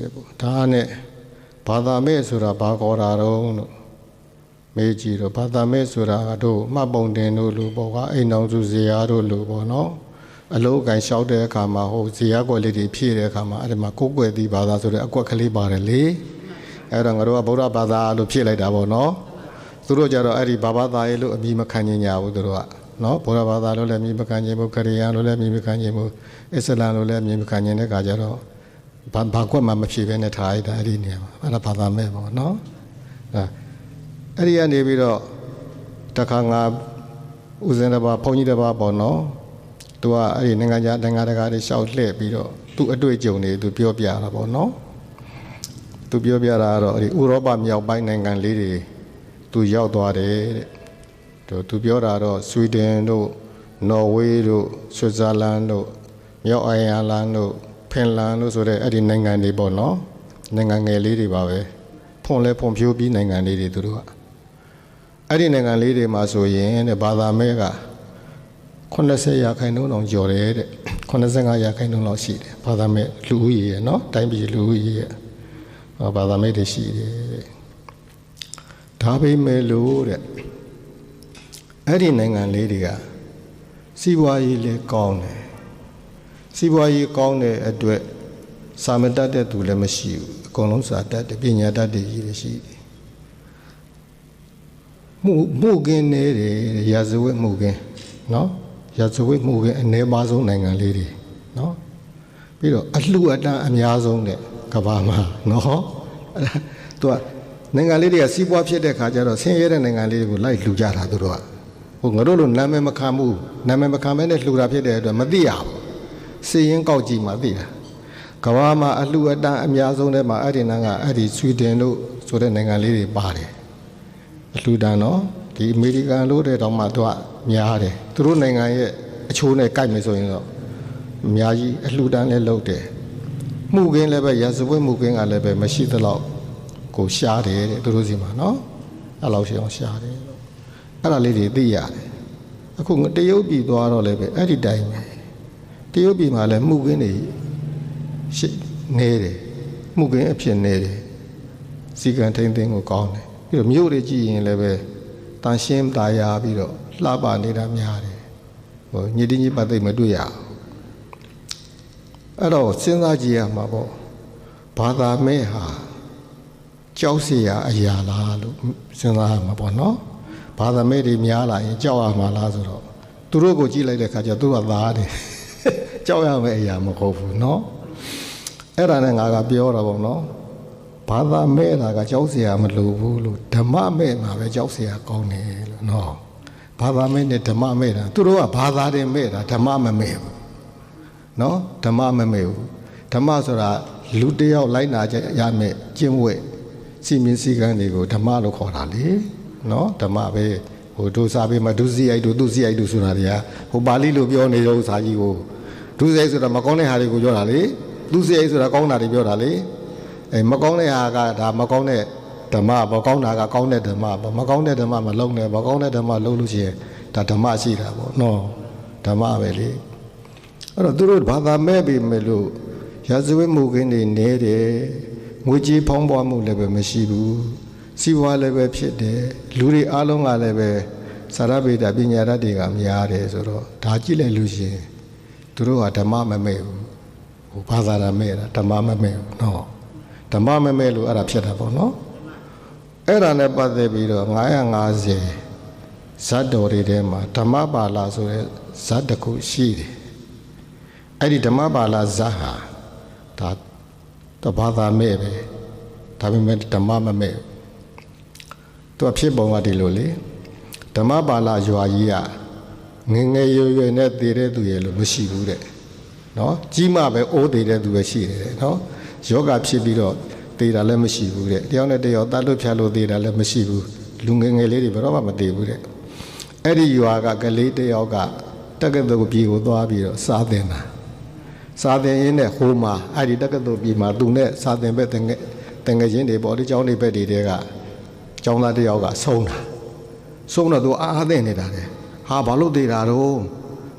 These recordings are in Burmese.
တယ်ပေါ့ဒါနဲ့ဘာသာမဲ့ဆိုတာဘာခေါ်တာတော့လို့မေးကြည့်တော့ဘာသာမဲ့ဆိုတာတို့မှတ်ပုံတင်တို့လို့ပေါ့ကအိမ်တော်စုဇေယျတို့လို့ပေါ့နော်အလုံးအကန်လျှောက်တဲ့အခါမှာဟိုဇေယျကွက်လေးတွေဖြည့်တဲ့အခါမှာအဲ့ဒီမှာကိုယ်ကွယ်သီးဘာသာဆိုတဲ့အကွက်ကလေးပါတယ်လေအဲ့တော့ငါတို့ကဗုဒ္ဓဘာသာလို့ဖြည့်လိုက်တာပေါ့နော်သူတို့ကြတော့အဲ့ဒီဘာဘာသာရေးလို့အမည်မခံညင်ကြဘူးသူတို့ကနော်ဗုဒ္ဓဘာသာလို့လည်းအမည်မခံညင်ဘူးခရစ်ယာန်လို့လည်းအမည်မခံညင်ဘူးအစ္စလာမ်လို့လည်းအမည်မခံညင်တဲ့အခါကျတော့ ဘာဘာကွက်မှမဖြေဘဲနဲ့ထားလိုက်တာအဲ့ဒီနေရာမှာအဲ့ဒါဘာသာမဲ့ပေါ့နော်အဲအဲ့ဒီကနေပြီးတော့တခါငါဦးဇင်းတစ်ပါးဘုန်းကြီးတစ်ပါးပေါ့နော်သူကအဲ့ဒီနိုင်ငံခြားနိုင်ငံတကာတွေရှောက်လှည့်ပြီးတော့သူအတွေ့အကြုံတွေသူပြောပြတာပေါ့နော်သူပြောပြတာကတော့အဲ့ဒီဥရောပမြောက်ပိုင်းနိုင်ငံလေးတွေသူရောက်သွားတယ်တဲ့သူသူပြောတာတော့ဆွီဒင်တို့နော်ဝေးတို့ဆွစ်ဇာလန်တို့မြောက်အိုင်ယာလန်တို့ ဖင်လန်လို့ဆိုတဲ့အဲ့ဒီနိုင်ငံတွေပေါ့နော်နိုင်ငံငယ်လေးတွေပါပဲဖွန်လဲဖွန်ဖြိုးပြီးနိုင်ငံလေးတွေသူတို့ကအဲ့ဒီနိုင်ငံလေးတွေမှာဆိုရင်တဲ့ဘာသာမဲက80ရာခိုင်နှုန်းအောင်ကျော်တယ်တဲ့85ရာခိုင်နှုန်းလောက်ရှိတယ်ဘာသာမဲလူဦးရေရဲ့နော်တိုင်းပြည်လူဦးရေရဲ့ဟောဘာသာမဲတွေရှိတယ်တဲ့ဒါပေမဲ့လို့တဲ့အဲ့ဒီနိုင်ငံလေးတွေကစီးပွားရေးလည်းကောင်းတယ် စီးပွားရေးကောင်းတဲ့အတွက်စာမတတ်တဲ့သူလည်းမရှိဘူးအကုန်လုံးစာတတ်တယ်ပညာတတ်တယ်ကြီးလည်းရှိတယ်မှုမှုကင်းနေတယ်ရာဇဝတ်မှုကင်းနော်ရာဇဝတ်မှုကင်းအနည်းပါဆုံးနိုင်ငံလေးတွေနော်ပြီးတော့အလှအတန်းအများဆုံးတဲ့ကမ္ဘာမှာနော်အဲ့ဒါသူကနိုင်ငံလေးတွေကစီးပွားဖြစ်တဲ့ခါကျတော့ဆင်းရဲတဲ့နိုင်ငံလေးတွေကိုလိုက်လှူကြတာသူတို့ကဟိုငါတို့လိုနာမည်မခံဘူးနာမည်မခံမဲနဲ့လှူတာဖြစ်တဲ့အတွက်မသိရဘူး စီရင်ကောက်ကြည့်မှသိတာကမ္ဘာမှာအလှအတန်းအများဆုံးထဲမှာအဲ့ဒီနိုင်ငံအဲ့ဒီဆွီဒင်တို့ဆိုတဲ့နိုင်ငံလေးတွေပါတယ်အလှတန်းနော်ဒီအမေရိကန်လို့တဲ့တောင်မှသူကများတယ်သူတို့နိုင်ငံရဲ့အချိုးနဲ့ကိုက်မယ်ဆိုရင်တော့အများကြီးအလှတန်းလည်းလုပ်တယ်မှုကင်းလည်းပဲရာဇဝတ်မှုကင်းကလည်းပဲမရှိသလောက်ကိုရှားတယ်တဲ့သူတို့စီမှာနော်အဲ့လောက်ရှိအောင်ရှားတယ်အဲ့ဒါလေးတွေသိရတယ်အခုတရုတ်ပြည်သွားတော့လည်းပဲအဲ့ဒီတိုင်းပဲ တရုတ်ပြည်မှာလည်းမှုကင်းတွေရှိနေတယ်မှုကင်းအဖြစ်နေတယ်စီကံထိန်သိမ်းကိုကောင်းတယ်ပြီးတော့မြို့တွေကြည့်ရင်လည်းပဲတန်ရှင်းตายာပြီးတော့လှပနေတာများတယ်ဟိုညစ်တင်းညစ်ပတ်သိမ့်မတွေ့ရဘူးအဲ့တော့စဉ်းစားကြည့်ရမှာပေါ့ဘာသာမဲ့ဟာကြောက်เสียအရာလားလို့စဉ်းစားရမှာပေါ့နော်ဘာသာမဲ့တွေများလာရင်ကြောက်ရမှာလားဆိုတော့သူတို့ကိုကြည့်လိုက်တဲ့အခါကျသူကသားတယ် ကြောက်ရမယ့်အရာမဟုတ်ဘူးเนาะအဲ့ဒါနဲ့ငါကပြောတာပေါ့เนาะဘာသာမဲ့တာကကြောက်เสียမလိုဘူးလို့ဓမ္မမဲ့မှာပဲကြောက်เสียကောင်းတယ်လို့เนาะဘာသာမဲ့နဲ့ဓမ္မမဲ့တာသူတို့ကဘာသာတင်မဲ့တာဓမ္မမမဲ့ဘူးเนาะဓမ္မမမဲ့ဘူးဓမ္မဆိုတာလူတစ်ယောက်လိုက်နာကြရမယ်ကျင့်ဝတ်စီမင်းစည်းကမ်းတွေကိုဓမ္မလို့ခေါ်တာလေเนาะဓမ္မပဲဟို ဒုစာပေမှာဒုစရိုက်ဒုသူစရိုက်ဒုဆိုတာတွေကဟိုပါဠိလိုပြောနေတဲ့ဥစ္စာကြီးကိုဒုစရိုက်ဆိုတာမကောင်းတဲ့ဟာတွေကိုပြောတာလေဒုစရိုက်ဆိုတာကောင်းတာတွေပြောတာလေအဲမကောင်းတဲ့ဟာကဒါမကောင်းတဲ့ဓမ္မမကောင်းတာကကောင်းတဲ့ဓမ္မမကောင်းတဲ့ဓမ္မမလုံးနဲ့မကောင်းတဲ့ဓမ္မလုံးလို့ရှိရင်ဒါဓမ္မရှိတာပေါ့နော်ဓမ္မပဲလေအဲ့တော့သူတို့ဘာသာမဲ့ပြီမဲ့လို့ရာဇဝတ်မှုခင်းတွေနေတယ်ငွေကြေးဖောင်းပွားမှုလည်းပဲမရှိဘူး စီးပွားလည်းပဲဖြစ်တယ်လူတွေအားလုံးကလည်းပဲစာရဗေဒပညာတတ်တွေကများတယ်ဆိုတော့ဒါကြည့်လိုက်လို့ရှိရင်သူတို့ကဓမ္မမမဲ့ဘူးဟိုဘာသာတာမဲ့တာဓမ္မမမဲ့ဘူးနော်ဓမ္မမမဲ့လို့အဲ့ဒါဖြစ်တာပေါ့နော်အဲ့ဒါနဲ့ပတ်သက်ပြီးတော့950ဇတ်တော်တွေထဲမှာဓမ္မပါဠိဆိုတဲ့ဇတ်တစ်ခုရှိတယ်အဲ့ဒီဓမ္မပါဠိဇတ်ဟာဒါတဘာသာမဲ့ပဲဒါပေမဲ့ဓမ္မမမဲ့ဘူး သူကဖြစ်ပုံကဒီလိုလေဓမ္မပါဠိရွာကြီးကငယ်ငယ်ရွယ်ရွယ်နဲ့တည်တဲ့သူရဲ့လို့မရှိဘူးတဲ့နော်ကြီးမှပဲအိုးတည်တဲ့သူပဲရှိတယ်တဲ့နော်ယောဂဖြစ်ပြီးတော့တည်တာလည်းမရှိဘူးတဲ့တယောက်နဲ့တယောက်တတ်လို့ဖြတ်လို့တည်တာလည်းမရှိဘူးလူငယ်ငယ်လေးတွေဘယ်တော့မှမတည်ဘူးတဲ့အဲ့ဒီရွာကကလေးတယောက်ကတက္ကသိုလ်ပြည်ကိုသွားပြီးတော့စားသင်တာစားသင်ရင်းနဲ့ဟိုမှာအဲ့ဒီတက္ကသိုလ်ပြည်မှာသူနဲ့စားသင်ဘက်တငယ်တငယ်ချင်းတွေပေါ့ဒီကျောင်းတွေဘက်တွေတဲက ကျောင်းသားတယောက်ကဆုံးတာဆုံးတော့သူအားအသင့်နေတာတဲ့ဟာဘာလို့သေးတာတော့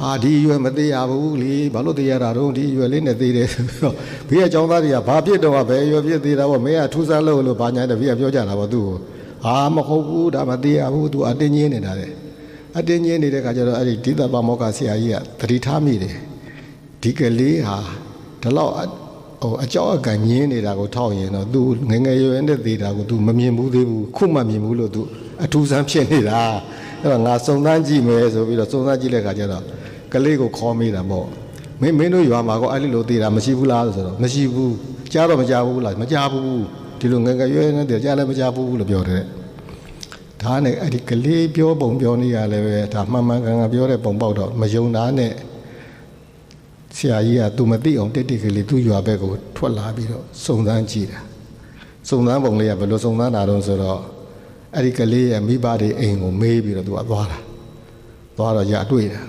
အာဒီအရွယ်မသေးရဘူးလေဘာလို့သေးရတာတော့ဒီအရွယ်လေးနဲ့သေးတယ်ဆိုပြီးတော့ဘေးကအကြောင်းသားတွေကဘာဖြစ်တော့ဘယ်အရွယ်ဖြစ်သေးတာပေါ့မင်းကထူးဆန်းလို့လို့ဘာညာတဲ့ဘေးကပြောကြတာပေါ့သူ့ကိုအာမဟုတ်ဘူးဒါမသေးရဘူးသူအတင်းကြီးနေတာလေအတင်းကြီးနေတဲ့ခါကျတော့အဲ့ဒီဒီသပမောကဆရာကြီးကသတိထားမိတယ်ဒီကလေးဟာဒီလောက် ဟိုအကြောက်အကန်ညင်းနေတာကိုထောက်ရင်တော့ तू ငငယ်ရွယ်နဲ့သေးတာကို तू မမြင်ဘူးသေးဘူးခုမှမြင်ဘူးလို့ तू အထူးဆန်းဖြစ်နေတာအဲ့တော့ငါစုံစမ်းကြည့်မယ်ဆိုပြီးတော့စုံစမ်းကြည့်တဲ့ခါကျတော့ကလေးကိုခေါ်မိတာပေါ့မင်းမင်းတို့ရွာမှာကောအဲ့လိုသေးတာမရှိဘူးလားဆိုတော့မရှိဘူးကြားတော့မကြားဘူးလားမကြားဘူးဒီလိုငငယ်ရွယ်နဲ့တည်းကြားလည်းမကြားဘူးလို့ပြောတယ်ဒါနဲ့အဲ့ဒီကလေးပြောပုံပြောနေရလဲပဲဒါမှန်မှန်ကန်ကန်ပြောတဲ့ပုံပေါက်တော့မယုံတာနဲ့ ဆရာကြီးကသူမသိအောင်တိတ်တိတ်ကလေးသူ့ရွာဘက်ကိုထွက်လာပြီးတော့စုံစမ်းကြည့်တာစုံစမ်းပုံလေးကဘယ်လိုစုံစမ်းတာတော့ဆိုတော့အဲ့ဒီကလေးရဲ့မိဘတွေအိမ်ကိုမေးပြီးတော့သူကသွားတာသွားတော့ရတွေ့တာ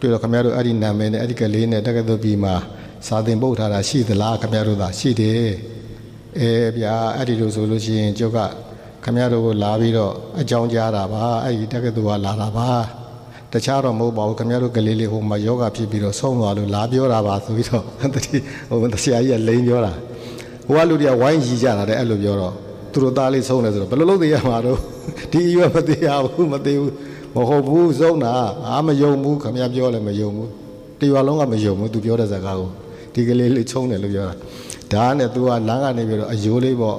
တွေ့တော့ခင်ဗျားတို့အဲ့ဒီနာမည်နဲ့အဲ့ဒီကလေးနဲ့တက္ကသိုလ်ပြည်မှာစာသင်ပုတ်ထားတာရှိသလားခင်ဗျားတို့သာရှိတယ်အဲဗျာအဲ့ဒီလိုဆိုလို့ရှိရင်ကျုပ်ကခင်ဗျားတို့ကိုလာပြီးတော့အကြောင်းကြားတာပါအဲ့ဒီတက္ကသိုလ်ကလာတာပါ တခြားတော့မဟုတ်ပါဘူးခင်ဗျားတို့ကလေးလေးဟိုမှာယောဂဖြစ်ပြီးတော့ဆုံးသွားလို့လာပြောတာပါဆိုပြီးတော့တတိဟိုဆရာကြီးကလိန်ပြောတာဟိုကလူတွေကဝိုင်းရီကြတာတဲ့အဲ့လိုပြောတော့သူတို့သားလေးဆုံးတယ်ဆိုတော့ဘယ်လိုလုပ်သေးရမှာတော့ဒီအရွယ်မသေးရဘူးမသေးဘူးမဟုတ်ဘူးဆုံးတာအာမယုံဘူးခင်ဗျားပြောလည်းမယုံဘူးတရွာလုံးကမယုံဘူးသူပြောတဲ့စကားကိုဒီကလေးလေးချုံတယ်လို့ပြောတာဒါနဲ့ तू ကလမ်းကနေပြီးတော့အယိုးလေးပေါ့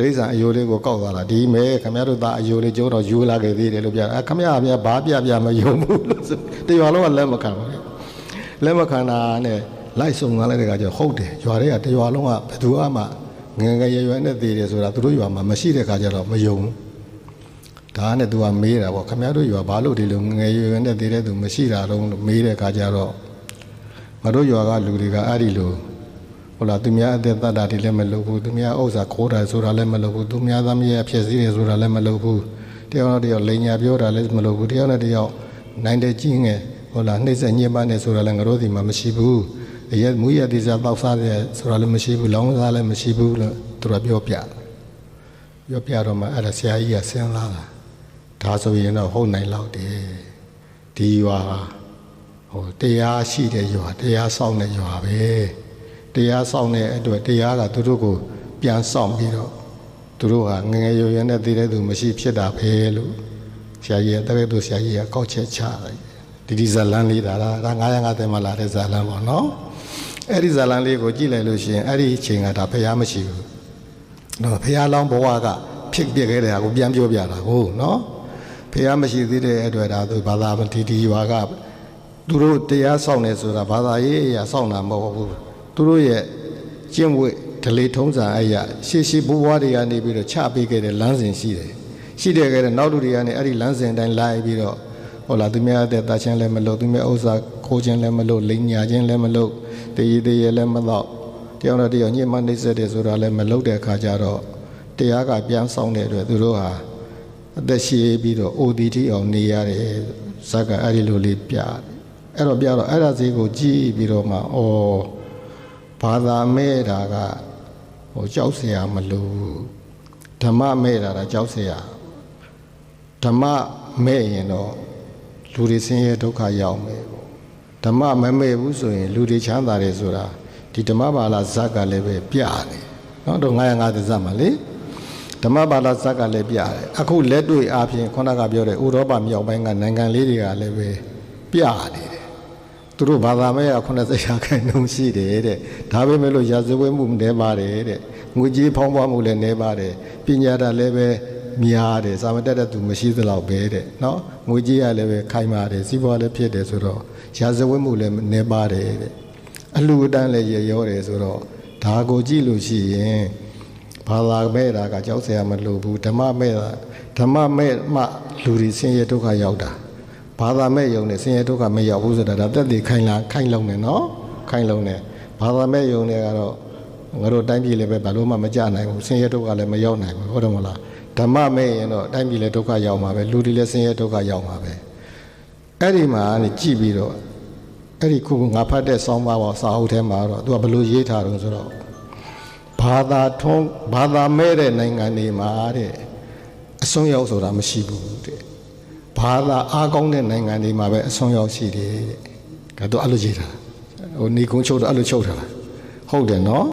တိရစ္ဆာန်အယိုးလေးကိုကောက်သွားတာဒီမဲခင်ဗျားတို့သားအယိုးလေးကျိုးတော့ယူလာခဲ့သေးတယ်လို့ပြောတာခင်ဗျားအမြဘာပြပြမယုံဘူးလို့ဆိုတရွာလုံးကလက်မခံဘူးလက်မခံတာနဲ့လိုက်ဆုံသွားလိုက်တဲ့ကကျဟုတ်တယ်ရွာတွေကတရွာလုံးကဘယ်သူမှငငယ်ရွယ်ရွယ်နဲ့သေးတယ်ဆိုတာသူတို့ရွာမှာမရှိတဲ့ခါကျတော့မယုံဘူးဒါနဲ့ तू ကမေးတာပေါ့ခင်ဗျားတို့ရွာဘာလို့ဒီလိုငငယ်ရွယ်ရွယ်နဲ့သေးတဲ့သူမရှိတာတော့လို့မေးတဲ့ခါကျတော့ငါတို့ရွာကလူတွေကအဲ့ဒီလို ဟုတ်လားသူများအသက်တတ်တာတွေလည်းမလုပ်ဘူးသူများဥစ္စာခိုးတာဆိုတာလည်းမလုပ်ဘူးသူများသမီးရဲ့ဖြစ်စည်းတယ်ဆိုတာလည်းမလုပ်ဘူးတယောက်နဲ့တယောက်လိန်ညာပြောတာလည်းမလုပ်ဘူးတယောက်နဲ့တယောက်နိုင်တဲ့ကြီးငယ်ဟုတ်လားနှိမ့်ဆက်ညှဉ်းပန်းတယ်ဆိုတာလည်းငါတို့ဒီမှာမရှိဘူးအရက်မူရတိစားတောက်စားတယ်ဆိုတာလည်းမရှိဘူးလောင်းစားလည်းမရှိဘူးလို့သူကပြောပြပြောပြတော့မှအဲ့ဒါဆရာကြီးကစဉ်းစားတာဒါဆိုရင်တော့ဟုတ်နိုင်လောက်တယ်ဒီရွာဟိုတရားရှိတဲ့ရွာတရားဆောင်တဲ့ရွာပဲ တရားဆောင်တဲ့အတွက်တရားကသူတို့ကိုပြန်ဆောင်ပြီးတော့သူတို့ဟာငငယ်ရွယ်ရွယ်နဲ့တည်တဲ့သူမရှိဖြစ်တာပဲလို့ဆရာကြီးကတကယ်သူဆရာကြီးကကောက်ချက်ချလိုက်ဒီဒီဇလန်လေးဒါဒါ905တဲမှာလာတဲ့ဇလန်ပေါ့နော်အဲ့ဒီဇလန်လေးကိုကြည့်လိုက်လို့ရှိရင်အဲ့ဒီအချိန်ကဒါဖျားမရှိဘူးနော်ဖျားလောင်းဘဝကဖြစ်ပြခဲ့တဲ့ဟာကိုပြန်ပြောပြတာကိုနော်ဖျားမရှိသေးတဲ့အတွက်ဒါသူဘာသာဒီဒီရွာကသူတို့တရားဆောင်နေဆိုတာဘာသာရေးအရာဆောင်တာမဟုတ်ဘူး သူတို့ရဲ့ကျင့်ဝတ်ဒလေထုံးစံအရာရှေးရှေးဘိုးဘွားတွေကနေပြီးတော့ချပေးခဲ့တဲ့လမ်းစဉ်ရှိတယ်ရှိတယ်ခဲ့တဲ့နောက်လူတွေကနေအဲ့ဒီလမ်းစဉ်တိုင်းလိုက်ပြီးတော့ဟောလာသူများတဲ့တာချင်းလည်းမလုပ်သူများဥစ္စာခိုးခြင်းလည်းမလုပ်လိန်ညာခြင်းလည်းမလုပ်တည်ရည်တည်ရလည်းမတော့တယောက်နဲ့တယောက်ညှဉ်းမနှိမ့်ဆက်တယ်ဆိုတာလည်းမလုပ်တဲ့အခါကျတော့တရားကပြန်ဆောင်တဲ့အတွက်သူတို့ဟာအသက်ရှည်ပြီးတော့ ODT အောင်နေရတယ်ဇက်ကအဲ့ဒီလိုလေးပြတယ်အဲ့တော့ပြတော့အဲ့ဒါစီကိုကြည့်ပြီးတော့မှဩ ဘာသာမဲ့တာကဟိုကြောက်เสียမလို့ဓမ္မမဲ့တာကကြောက်เสียဓမ္မမဲ့ရင်တော့လူတွေဆင်းရဲဒုက္ခရောက်မယ်ပေါ့ဓမ္မမမဲ့ဘူးဆိုရင် လူတွေချမ်းသာတယ်ဆိုတာဒီဓမ္မဘာလာဇက်ကလည်းပဲပြတယ်เนาะတော့905သဇက်မှာလေဓမ္မဘာသာဇက်ကလည်းပြတယ်အခုလက်တွေ့အားဖြင့်ခုနကပြောတဲ့ဥရောပမြောက်ပိုင်းကနိုင်ငံလေးတွေကလည်းပဲပြနေတယ် ် သူတို့ဘာသာမဲ့က80ရာခိုင်နှုန်းရှိတယ်တဲ့ဒါပေမဲ့လို့ရာဇဝဲမှုနည်းပါတယ်တဲ့ငွေကြေးဖောင်းပွားမှုလည်းနည်းပါတယ်ပညာတတ်လည်းပဲများတယ်စာမတက်တဲ့သူမရှိသလောက်ပဲတဲ့နော်ငွေကြေးကလည်းပဲခိုင်ပါတယ်စီးပွားလည်းဖြစ်တယ်ဆိုတော့ရာဇဝဲမှုလည်းနည်းပါတယ်တဲ့အလှူအတန်းလည်းရရောတယ်ဆိုတော့ဒါကိုကြည့်လို့ရှိရင်ဘာသာမဲ့တာကကြောက်စရာမလိုဘူးဓမ္မမဲ့ဓမ္မမဲ့မှလူတွေဆင်းရဲဒုက္ခရောက်တာ ဘာသာမဲ့ယုံနဲ့ဆင်းရဲဒုက္ခမရောက်ဘူးဆိုတာဒါတက်တည်ခိုင်လာခိုင်လုံးနေနော်ခိုင်လုံးနေဘာသာမဲ့ယုံတွေကတော့ငါတို့တိုင်းပြည်လည်းပဲဘာလို့မှမကြနိုင်ဘူးဆင်းရဲဒုက္ခလည်းမရောက်နိုင်ဘူးဟုတ်တယ်မလားဓမ္မမဲ့ရင်တော့တိုင်းပြည်လည်းဒုက္ခရောက်မှာပဲလူတွေလည်းဆင်းရဲဒုက္ခရောက်မှာပဲအဲ့ဒီမှာနေကြည့်ပြီးတော့အဲ့ဒီခုငါဖတ်တဲ့ဆောင်းပါးပေါ်စာအုပ်ထဲမှာတော့သူကဘယ်လိုရေးထားတုံးဆိုတော့ဘာသာထုံးဘာသာမဲ့တဲ့နိုင်ငံတွေမှာတဲ့အစွန်းရောက်ဆိုတာမရှိဘူးတဲ့ ဘာသာအားကောင်းတဲ့နိုင်ငံတွေမှာပဲအဆုံးရောက်ရှိတယ်တဲ့ဒါတော့အဲ့လိုရေးတာဟိုနေကုန်းချုပ်တော့အဲ့လိုချုပ်ထားတာဟုတ်တယ်နော်